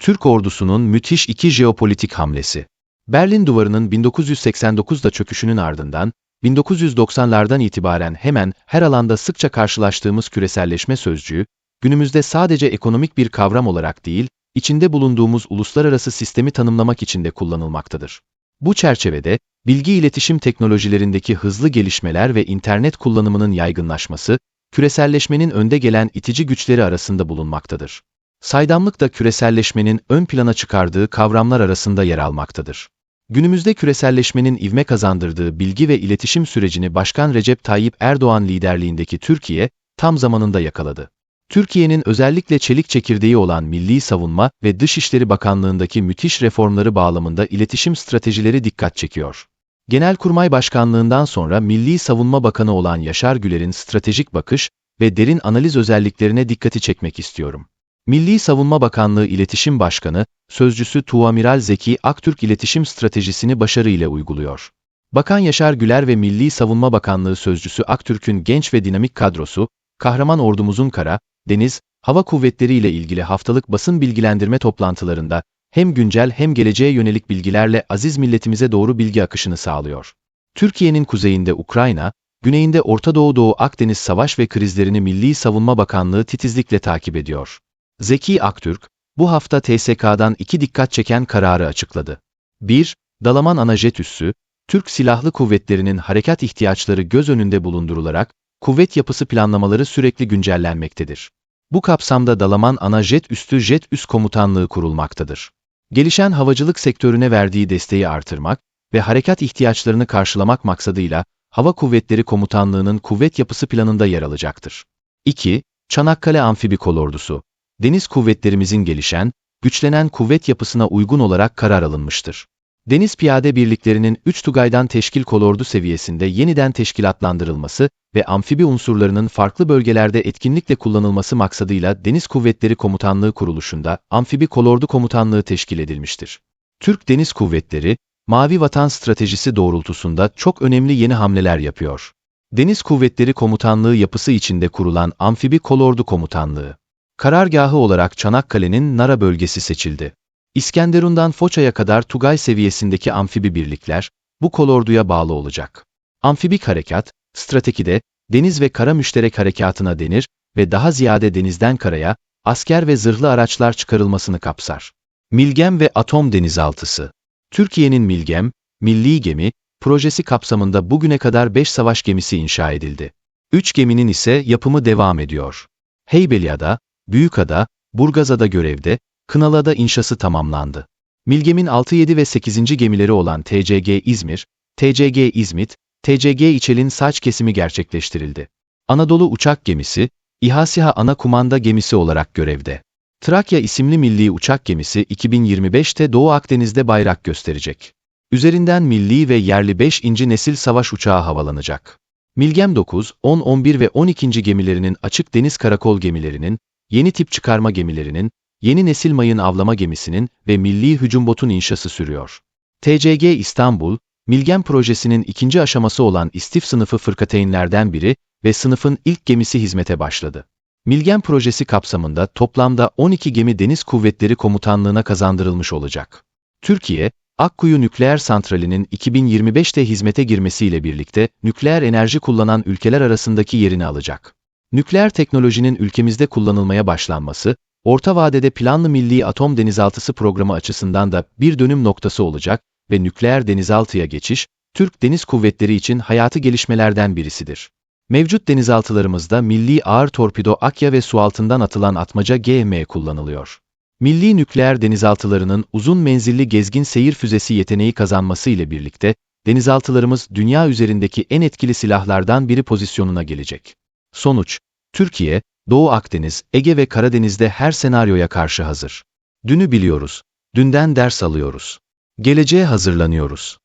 Türk ordusunun müthiş iki jeopolitik hamlesi. Berlin Duvarı'nın 1989'da çöküşünün ardından, 1990'lardan itibaren hemen her alanda sıkça karşılaştığımız küreselleşme sözcüğü, günümüzde sadece ekonomik bir kavram olarak değil, içinde bulunduğumuz uluslararası sistemi tanımlamak için de kullanılmaktadır. Bu çerçevede, bilgi iletişim teknolojilerindeki hızlı gelişmeler ve internet kullanımının yaygınlaşması, küreselleşmenin önde gelen itici güçleri arasında bulunmaktadır. Saydamlık da küreselleşmenin ön plana çıkardığı kavramlar arasında yer almaktadır. Günümüzde küreselleşmenin ivme kazandırdığı bilgi ve iletişim sürecini Başkan Recep Tayyip Erdoğan liderliğindeki Türkiye, tam zamanında yakaladı. Türkiye'nin özellikle çelik çekirdeği olan Milli Savunma ve Dışişleri Bakanlığındaki müthiş reformları bağlamında iletişim stratejileri dikkat çekiyor. Genelkurmay Başkanlığından sonra Milli Savunma Bakanı olan Yaşar Güler'in stratejik bakış ve derin analiz özelliklerine dikkati çekmek istiyorum. Milli Savunma Bakanlığı İletişim Başkanı, Sözcüsü Tuamiral Zeki Aktürk iletişim stratejisini başarıyla uyguluyor. Bakan Yaşar Güler ve Milli Savunma Bakanlığı Sözcüsü Aktürk'ün genç ve dinamik kadrosu, kahraman ordumuzun kara, deniz, hava kuvvetleri ile ilgili haftalık basın bilgilendirme toplantılarında hem güncel hem geleceğe yönelik bilgilerle aziz milletimize doğru bilgi akışını sağlıyor. Türkiye'nin kuzeyinde Ukrayna, güneyinde Orta Doğu Doğu Akdeniz savaş ve krizlerini Milli Savunma Bakanlığı titizlikle takip ediyor. Zeki Aktürk, bu hafta TSK'dan iki dikkat çeken kararı açıkladı. 1. Dalaman Anajet Üssü, Türk Silahlı Kuvvetleri'nin harekat ihtiyaçları göz önünde bulundurularak, kuvvet yapısı planlamaları sürekli güncellenmektedir. Bu kapsamda Dalaman Ana Jet Üstü Jet Üst Komutanlığı kurulmaktadır. Gelişen havacılık sektörüne verdiği desteği artırmak ve harekat ihtiyaçlarını karşılamak maksadıyla Hava Kuvvetleri Komutanlığı'nın kuvvet yapısı planında yer alacaktır. 2. Çanakkale Amfibi Kolordusu Deniz kuvvetlerimizin gelişen, güçlenen kuvvet yapısına uygun olarak karar alınmıştır. Deniz Piyade Birliklerinin 3 Tugay'dan teşkil kolordu seviyesinde yeniden teşkilatlandırılması ve amfibi unsurlarının farklı bölgelerde etkinlikle kullanılması maksadıyla Deniz Kuvvetleri Komutanlığı kuruluşunda Amfibi Kolordu Komutanlığı teşkil edilmiştir. Türk Deniz Kuvvetleri, Mavi Vatan stratejisi doğrultusunda çok önemli yeni hamleler yapıyor. Deniz Kuvvetleri Komutanlığı yapısı içinde kurulan Amfibi Kolordu Komutanlığı, karargahı olarak Çanakkale'nin Nara bölgesi seçildi. İskenderun'dan Foça'ya kadar Tugay seviyesindeki amfibi birlikler, bu kolorduya bağlı olacak. Amfibik harekat, stratejide, deniz ve kara müşterek harekatına denir ve daha ziyade denizden karaya, asker ve zırhlı araçlar çıkarılmasını kapsar. Milgem ve Atom Denizaltısı Türkiye'nin Milgem, Milli Gemi, projesi kapsamında bugüne kadar 5 savaş gemisi inşa edildi. 3 geminin ise yapımı devam ediyor. Heybeliada, Büyükada, Burgazada görevde, Kınalı'da inşası tamamlandı. Milgem'in 6, 7 ve 8. gemileri olan TCG İzmir, TCG İzmit, TCG İçel'in saç kesimi gerçekleştirildi. Anadolu uçak gemisi, İHASİHA ana kumanda gemisi olarak görevde. Trakya isimli milli uçak gemisi 2025'te Doğu Akdeniz'de bayrak gösterecek. Üzerinden milli ve yerli 5. nesil savaş uçağı havalanacak. Milgem 9, 10, 11 ve 12. gemilerinin açık deniz karakol gemilerinin, yeni tip çıkarma gemilerinin, yeni nesil mayın avlama gemisinin ve milli hücum botun inşası sürüyor. TCG İstanbul, Milgem projesinin ikinci aşaması olan istif sınıfı fırkateynlerden biri ve sınıfın ilk gemisi hizmete başladı. Milgem projesi kapsamında toplamda 12 gemi Deniz Kuvvetleri Komutanlığı'na kazandırılmış olacak. Türkiye, Akkuyu Nükleer Santrali'nin 2025'te hizmete girmesiyle birlikte nükleer enerji kullanan ülkeler arasındaki yerini alacak. Nükleer teknolojinin ülkemizde kullanılmaya başlanması, orta vadede planlı milli atom denizaltısı programı açısından da bir dönüm noktası olacak ve nükleer denizaltıya geçiş, Türk Deniz Kuvvetleri için hayatı gelişmelerden birisidir. Mevcut denizaltılarımızda milli ağır torpido Akya ve su altından atılan atmaca GM kullanılıyor. Milli nükleer denizaltılarının uzun menzilli gezgin seyir füzesi yeteneği kazanması ile birlikte, denizaltılarımız dünya üzerindeki en etkili silahlardan biri pozisyonuna gelecek. Sonuç, Türkiye, Doğu Akdeniz, Ege ve Karadeniz'de her senaryoya karşı hazır. Dünü biliyoruz, dünden ders alıyoruz. Geleceğe hazırlanıyoruz.